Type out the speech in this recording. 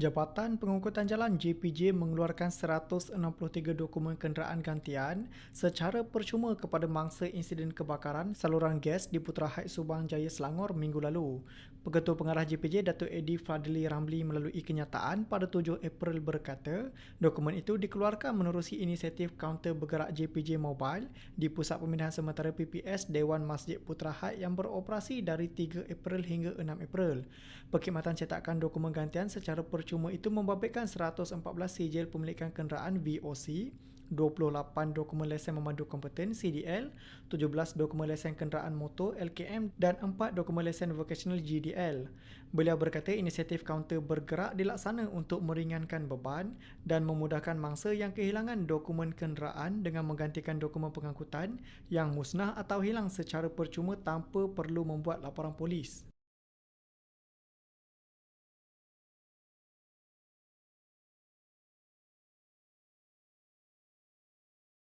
Jabatan Pengangkutan Jalan JPJ mengeluarkan 163 dokumen kenderaan gantian secara percuma kepada mangsa insiden kebakaran saluran gas di Putra Haid Subang Jaya Selangor minggu lalu. Pengetua Pengarah JPJ Datuk Edi Fadli Ramli melalui kenyataan pada 7 April berkata, dokumen itu dikeluarkan menerusi inisiatif kaunter bergerak JPJ Mobile di Pusat Pemindahan Sementara PPS Dewan Masjid Putra Haid yang beroperasi dari 3 April hingga 6 April. Perkhidmatan cetakan dokumen gantian secara percuma cuma itu membabitkan 114 sijil pemilikan kenderaan VOC, 28 dokumen lesen memandu kompeten CDL, 17 dokumen lesen kenderaan motor LKM dan 4 dokumen lesen vocational GDL. Beliau berkata inisiatif kaunter bergerak dilaksana untuk meringankan beban dan memudahkan mangsa yang kehilangan dokumen kenderaan dengan menggantikan dokumen pengangkutan yang musnah atau hilang secara percuma tanpa perlu membuat laporan polis.